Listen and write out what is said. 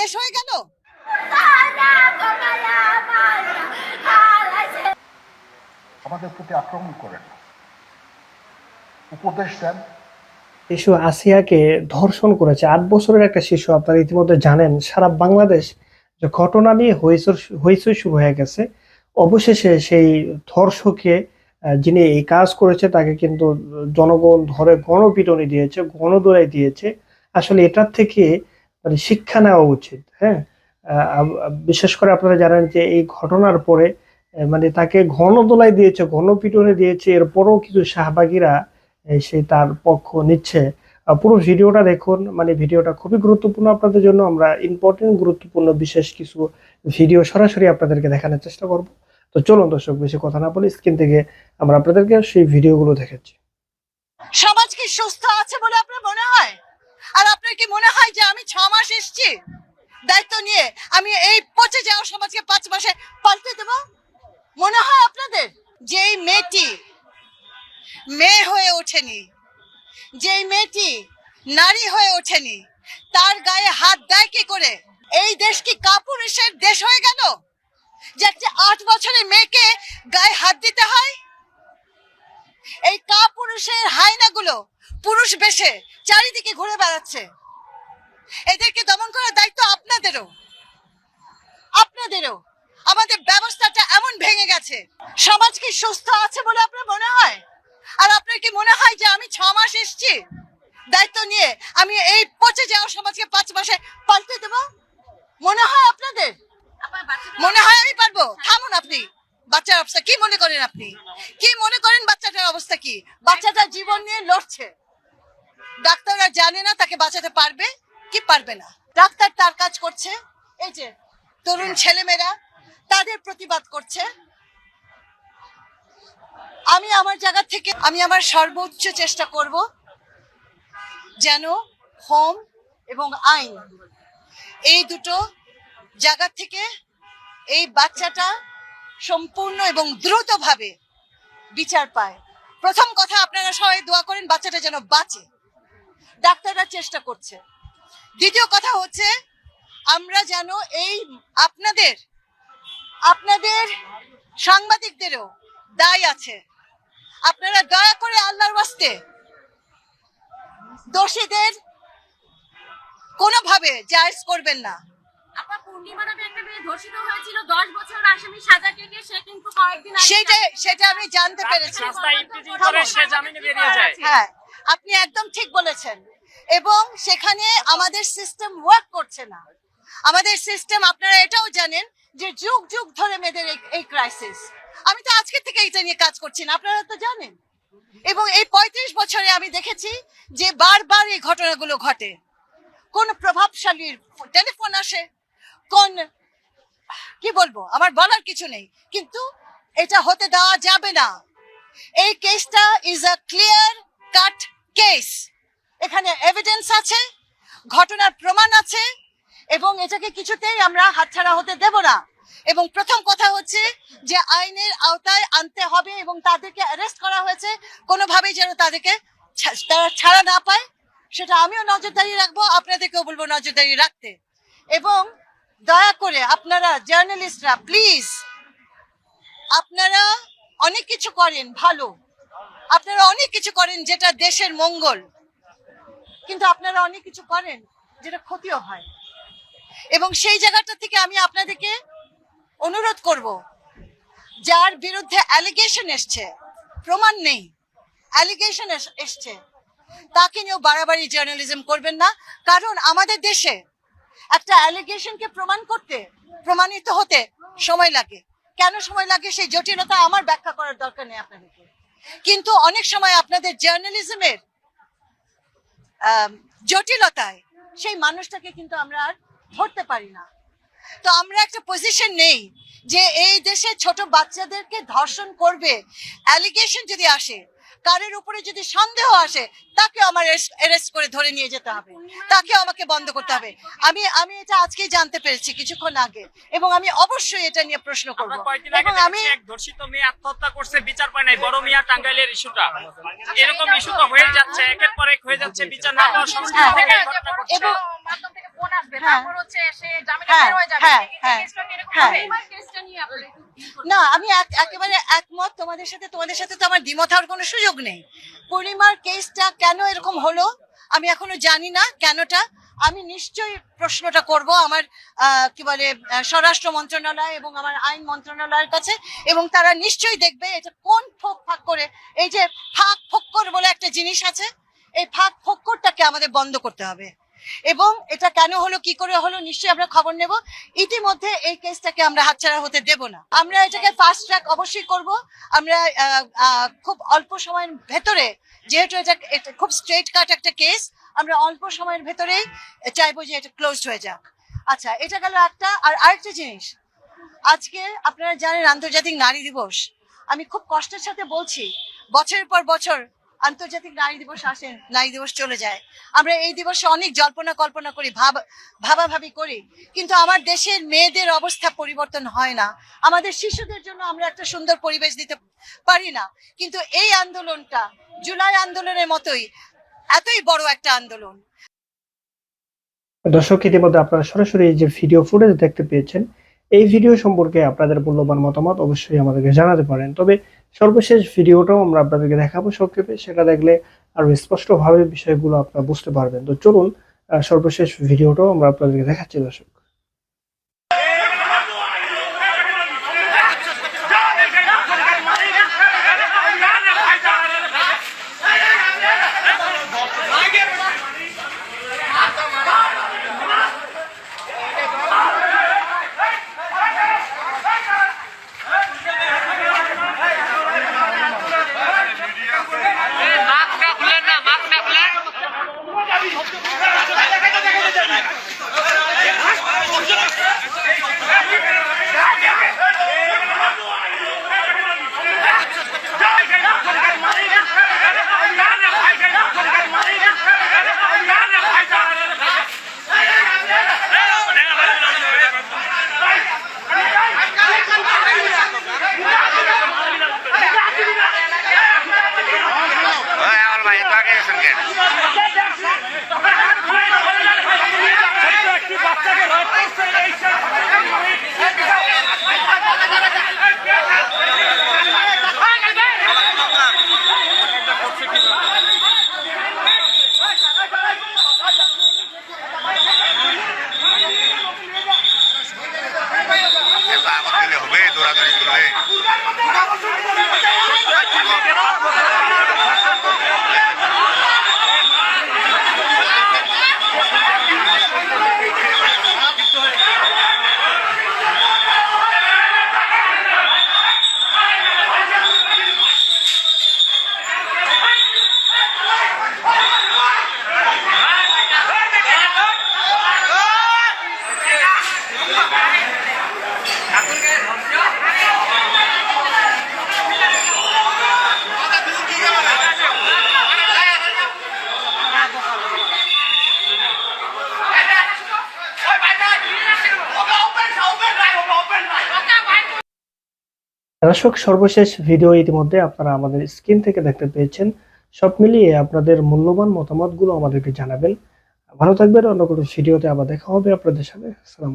দেশ হয়ে গেল? আমাদের প্রতি আক্রমণ করেন। উপদেশ দেন। শিশু আসিয়াকে ধর্ষণ করেছে। আট বছরের একটা শিশু আপনারা ইতিমধ্যে জানেন সারা বাংলাদেশ যে ঘটনা নিয়ে হইচই শুরু হয়ে গেছে অবশেষে সেই ধর্ষকে যিনি এই কাজ করেছে তাকে কিন্তু জনগণ ধরে গণপিটনি দিয়েছে গণদোলাই দিয়েছে। আসলে এটার থেকে মানে শিক্ষা নেওয়া উচিত হ্যাঁ? বিশেষ করে আপনারা জানেন যে এই ঘটনার পরে মানে তাকে গণদোলাই দিয়েছে, ঘন পিটনে দিয়েছে, এরপরও কিছু শাহবাগীরা সে তার পক্ষ নিচ্ছে। পুরো ভিডিওটা দেখুন মানে ভিডিওটা খুবই গুরুত্বপূর্ণ আপনাদের জন্য। আমরা ইম্পর্টেন্ট গুরুত্বপূর্ণ, বিশেষ কিছু ভিডিও সরাসরি আপনাদেরকে দেখানোর চেষ্টা করব। তো চলুন দর্শক, বেশি কথা না বলে স্ক্রিন থেকে আমরা আপনাদেরকে সেই ভিডিওগুলো দেখাচ্ছি। সমাজ কি সুস্থ আছে বলে আপনার মনে হয়? আর আপনার কি মনে হয় যে আমি ছ মাস এসছি? দায়িত্ব নিয়ে আমি এই পচে যাওয়া সমাজকে পাঁচ মাসে পাল্টে দেব? মনে হয় আপনাদের? যেই মেয়েটি মেয়ে হয়ে ওঠেনি, যেই মেয়েটি নারী হয়ে ওঠেনি, তার গায়ে হাত দেয় কি করে এই দেশ কি কাপুরুষের দেশ হয়ে গেল যে একটা আট বছরের মেয়েকে গায়ে হাত দিতে হয় এই কাপুরুষের হাইনাগুলো পুরুষ বেশে চারিদিকে ঘুরে বেড়াচ্ছে। এদেরকে দমন করার দায়িত্ব আপনাদেরও। আপনাদেরও। আমাদের ব্যবস্থাটা এমন ভেঙে গেছে। সমাজ কি সুস্থ আছে বলে আপনার মনে হয়? আর আপনার কি মনে হয় যে আমি ছ মাস এসছি? দায়িত্ব নিয়ে আমি এই পচে যাওয়া সমাজকে পাঁচ মাসে পাল্টে দেব? মনে হয় আপনাদের? মনে হয় আমি পারব? থামুন আপনি। বাচ্চার অবস্থা কি মনে করেন আপনি? কি মনে করেন বাচ্চাটার অবস্থা কি? বাচ্চাটা জীবন নিয়ে লড়ছে। ডাক্তাররা জানে না, তাকে বাঁচাতে পারবে কি পারবে না। ডাক্তার তার কাজ করছে, এই যে তরুণ ছেলেমেয়েরা, তাদের প্রতিবাদ করছে। আমি আমার জায়গা থেকে, আমি আমার সর্বোচ্চ চেষ্টা করব যেন হোম এবং আইন এই দুটো জায়গা থেকে এই বাচ্চাটা সম্পূর্ণ এবং দ্রুতভাবে বিচার পায়। প্রথম কথা, আপনারা সবাই দোয়া করেন বাচ্চাটা যেন বাঁচে। ডাক্তাররা চেষ্টা করছে। দ্বিতীয় কথা হচ্ছে আমরা যেন এই আপনাদের আপনাদের সাংবাদিকদেরও দায় আছে। আপনারা দয়া করে আল্লাহর ওয়াস্তে দোষীদের কোনোভাবে জায়জ করবেন না। সেটা আমি জানতে পেরেছি। হ্যাঁ। আপনি একদম ঠিক বলেছেন। এবং সেখানে আমাদের সিস্টেম ওয়ার্ক করছে না। আমাদের সিস্টেম আপনারা এটাও জানেন যে যুগ যুগ ধরে মেয়েদের এই- ক্রাইসিস আমি তো আজকে থেকে এটা নিয়ে কাজ করছি না, আপনারা তো জানেন। এবং এই পঁয়ত্রিশ বছরে আমি দেখেছি যে বারবার এই ঘটনাগুলো ঘটে। কোন প্রভাবশালীর টেলিফোন আসে, কোন, কি বলব, আমার বলার কিছু নেই। কিন্তু এটা হতে দেওয়া যাবে না। এই কেসটা is a clear cut case. এখানে এভিডেন্স আছে, ঘটনার প্রমাণ আছে, এবং এটাকে কিছুতেই আমরা হাতছাড়া হতে দেব না। এবং প্রথম কথা হচ্ছে যে আইনের আওতায় আনতে হবে এবং তাদেরকে অ্যারেস্ট করা হয়েছে, কোনোভাবেই যেন তাদেরকে তারা ছাড়া না পায়। সেটা আমিও নজরদারি রাখব, আপনাদেরকেও বলব নজরদারি রাখতে। এবং দয়া করে আপনারা জার্নালিস্টরা প্লিজ আপনারা অনেক কিছু করেন, ভালো। আপনারা অনেক কিছু করেন যেটা দেশের মঙ্গল। কিন্তু আপনারা অনেক কিছু করেন যেটা ক্ষতিও হয়। এবং সেই জায়গাটা থেকে আমি আপনাদেরকে অনুরোধ করব, যার বিরুদ্ধে অ্যালিগেশন এসছে, প্রমাণ নেই অ্যালিগেশন এসছে, তাকে নিয়েও বাড়াবাড়ি জার্নালিজম করবেন না, কারণ আমাদের দেশে একটা অ্যালিগেশনকে প্রমাণ করতে, প্রমাণিত হতে সময় লাগে। কেন সময় লাগে? সেই জটিলতা আমার ব্যাখ্যা করার দরকার নেই আপনাদেরকে। কিন্তু অনেক সময় আপনাদের জার্নালিজমের জটিলতায় সেই মানুষটাকে কিন্তু আমরা আর ধরতে পারি না। তো আমরা একটা পজিশন নেই যে এই দেশে ছোট বাচ্চাদেরকে ধর্ষণ করবে। অ্যালিগেশন যদি আসে কারের উপরে যদি সন্দেহ আসে তাকে আমার অ্যারেস্ট করে ধরে নিয়ে যেতে হবে। তাকেও আমাকে বন্ধ করতে হবে। আমি আমি এটা আজকেই জানতে পেরেছি কিছুক্ষণ আগে এবং আমি অবশ্যই এটা নিয়ে প্রশ্ন করব। এবং আমি এক ধর্ষিত মেয়ে আত্মহত্যা করছে বিচার পায় নাই বড় মিয়া টাঙ্গাইলের ইস্যুটা। এরকম ইস্যু তো হয়ে যাচ্ছে একের পর এক হয়ে যাচ্ছে বিচার না পাওয়ার সংস্থা থেকে ঘটনা ঘটছে এবং বোন আসবে হ্যাঁ। তারপর হচ্ছে সে জামিনে হ্যাঁ, বের হয়ে যাবে হ্যাঁ, এই কেসটা এরকম। হবে? পরিবার কেসটা নিয়ে আপনারা একটু feel করছেন। না আমি একেবারে একমত তোমাদের সাথে তোমাদের সাথে তো আমার দ্বিমত হওয়ার কোনো সুযোগ নেই পূর্ণিমার কেসটা কেন এরকম হলো আমি এখনও জানি না কেনটা আমি নিশ্চয়ই প্রশ্নটা করব আমার আহ, কি বলে স্বরাষ্ট্র মন্ত্রণালয় এবং আমার আইন মন্ত্রণালয়ের কাছে এবং তারা নিশ্চয়ই দেখবে এটা কোন ফোক ফাঁক করে এই যে ফাঁক ফোক্কর বলে একটা জিনিস আছে এই ফাঁক ফোক্করটাকে আমাদের বন্ধ করতে হবে এবং এটা কেন হলো, কি করে হলো, নিশ্চয়ই আমরা খবর নেব। ইতিমধ্যে এই কেসটাকে আমরা হাতছাড়া হতে দেব না। আমরা এটাকে ফাস্ট ট্র্যাক অবশ্যই করব। আমরা খুব অল্প সময়ের ভেতরে, যেহেতু এটা খুব স্ট্রেট কাট একটা কেস আমরা অল্প সময়ের ভেতরেই চাইব যে এটা ক্লোজড হয়ে যাক। আচ্ছা এটা গেল একটা, আর আরেকটা জিনিস। আজকে আপনারা জানেন আন্তর্জাতিক নারী দিবস। আমি খুব কষ্টের সাথে বলছি, বছরের পর বছর আন্তর্জাতিক নারী দিবস আসেন নারী দিবস চলে যায়। আমরা এই দিবসে অনেক জল্পনা কল্পনা করি, ভাব, ভাবাভাবি করি। কিন্তু আমার দেশের মেয়েদের অবস্থা পরিবর্তন হয় না। আমাদের শিশুদের জন্য আমরা একটা সুন্দর পরিবেশ দিতে পারি না। কিন্তু এই আন্দোলনটা জুলাই আন্দোলনের মতোই, এতই বড় একটা আন্দোলন। দর্শক, ইতিমধ্যে আপনারা সরাসরি যে ভিডিও ফুটেজ দেখতে পেয়েছেন এই ভিডিও সম্পর্কে আপনাদের মূল্যবান মতামত অবশ্যই আমাদেরকে জানাতে পারেন। তবে সর্বশেষ ভিডিওটাও আমরা আপনাদেরকে দেখাবো সংক্ষেপে। সেটা দেখলে আরও স্পষ্টভাবে বিষয়গুলো আপনারা বুঝতে পারবেন। তো চলুন সর্বশেষ ভিডিওটাও আমরা আপনাদেরকে দেখাচ্ছি, দর্শক। আমার ভাই তো আগে গেছেন কেন এত আগত দিলে হবে দৌড়াদৌড়ি করলে দর্শক, সর্বশেষ ভিডিও ইতিমধ্যে আপনারা আমাদের স্ক্রিন থেকে দেখতে পেয়েছেন। সব মিলিয়ে আপনাদের মূল্যবান মতামতগুলো আমাদেরকে জানাবেন। ভালো থাকবেন, অন্য কোনো ভিডিওতে আবার দেখা হবে আপনাদের সাথে। সালাম